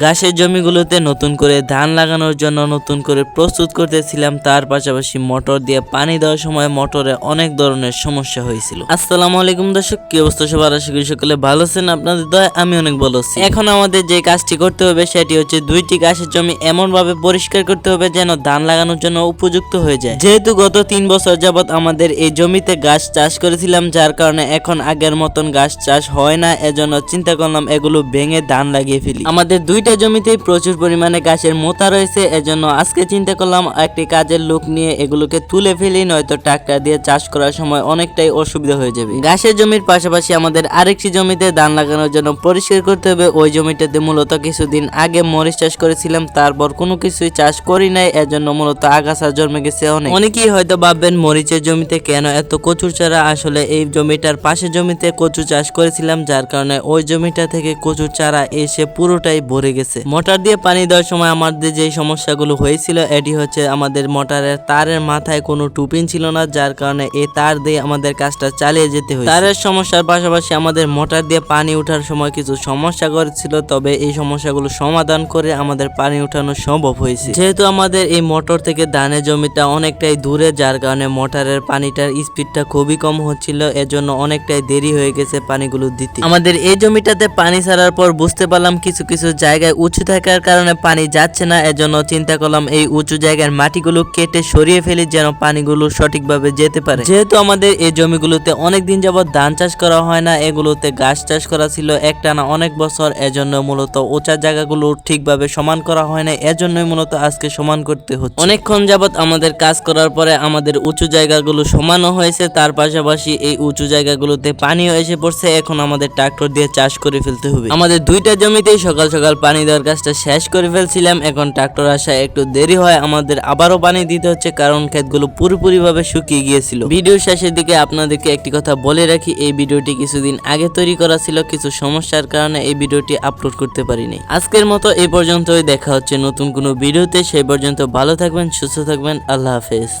ঘাসের জমিগুলোতে নতুন করে ধান লাগানোর জন্য নতুন করে প্রস্তুত করতেছিলাম। তার পাশাপাশি মোটর দিয়ে পানি দেওয়ার সময় মোটরে অনেক ধরনের সমস্যা হয়েছিল। আসসালামু আলাইকুম দর্শক, কি অবস্থা সবার? আশা করি সকলে ভালো আছেন, আপনাদের দয়, আমি অনেক ভালো আছি। এখন আমাদের যে কাজটি করতে হবে, সেটি হচ্ছে দুইটি ঘাসের জমি এমন ভাবে পরিষ্কার করতে হবে যেন ধান লাগানোর জন্য উপযুক্ত হয়ে যায়। যেহেতু গত তিন বছর যাবত আমাদের এই জমিতে গাছ চাষ করেছিলাম, যার কারণে এখন আগের মতন গাছ চাষ হয় না, এজন্য চিন্তা করলাম এগুলো ভেঙে ধান লাগিয়ে ফেলি। আমাদের দুইটা জমিতেই প্রচুর পরিমাণে গাছের মোতা রয়েছে। এজন্য আজকে চিন্তা করলাম, একটি কাজের লোক নিয়ে এগুলোকে তুলে ফেলি, নয়তো ট্রাক্টর দিয়ে চাষ করার সময় অনেকটাই অসুবিধা হয়ে যাবে। গাছের জমির পাশাপাশি আমাদের আরেকটি জমিতে ধান লাগানোর জন্য পরিষ্কার করতে হবে। ওই জমিটাতে মূলত কিছুদিন আগে মরিচ চাষ করেছিলাম, তারপর কোনো কিছুই চাষ করি নাই, এজন্য মূলত আগাছা জন্মে গেছে অনেক। অনেকেই হয়তো ভাববেন, মরিচের জমিতে কেন এত কচুর চারা? আসলে এই জমিটার পাশে জমিতে কচু চাষ করেছিলাম, যার কারণে ওই জমিটা থেকে কচুর চারা এসে পুরোটাই ভরে গেছে। মোটর দিয়ে পানি দেওয়ার সময় আমাদের যে সমস্যাগুলো হয়েছিল, এটি হচ্ছে আমাদের মোটরের তারের মাথায় কোনো টুপিন ছিল না, যার কারণে এই তার দিয়ে আমাদের কাজটা চালিয়ে যেতে হয় তারের সমস্যার পাশাপাশি আমাদের মোটর দিয়ে পানি ওঠার সময় কিছু সমস্যা করেছিল, তবে এই সমস্যাগুলো সমাধান করে আমাদের পানি উঠানো সম্ভব হয়েছে। যেহেতু আমাদের এই মোটর থেকে ধানের জমিটা অনেকটাই দূরে, যার কারণে মোটরের পানিটার স্পিডটা খুবই কম হচ্ছিল, এজন্য অনেকটাই দেরি হয়ে গেছে পানিগুলো দিতে। আমাদের এই জমিটাতে পানি ছাড়ার পর বুঝতে পারলাম কিছু কিছু জায়গায় উঁচু থাকার কারণে পানি যাচ্ছে না, এজন্য চিন্তা করলাম এই উঁচু জায়গার মাটিগুলো কেটে সরিয়ে ফেলি যেন পানিগুলো সঠিকভাবে যেতে পারে। যেহেতু আমাদের এই জমিগুলোতে অনেক দিন যাবত ধান চাষ করা হয় না, এগুলোতে গাছ চাষ করা ছিল একটানা অনেক বছর, এজন্য মূলত উঁচা জায়গাগুলো ঠিকভাবে সমান করা হয় না, এজন্যই মূলত আজকে সমান করতে হচ্ছে। অনেকক্ষণ যাবত আমাদের কাজ করার পরে আমাদের উঁচু জায়গাগুলো সমানও হয়েছে, তার পাশাপাশি এই উঁচু জায়গাগুলোতে পানিও এসে পড়ছে, এখন আমাদের ট্রাক্টর দিয়ে চাষ করে ফেলতে হবে। আমাদের দুইটা জমিতেই সকাল সকাল পানি দেওয়ার কাজটা শেষ করে ফেলছিলাম। এখন ট্রাক্টর আসা একটু দেরি হয়, আমাদের আবারও পানি দিতে হচ্ছে, কারণ ক্ষেতগুলো পুরোপুরিভাবে শুকিয়ে গিয়েছিল। ভিডিওর শেষের দিকে আপনাদেরকে একটি কথা বলে রাখি, এই ভিডিওটি কিছুদিন আগে তৈরি করা ছিল, কিছু সমস্যার কারণে এই ভিডিওটি আপলোড করতে পারিনি। আজকের মতো এই পর্যন্তই, দেখা হচ্ছে নতুন কোনো ভিডিওতে, সেই পর্যন্ত ভালো থাকবেন, সুস্থ থাকবেন, আল্লাহ হাফেজ।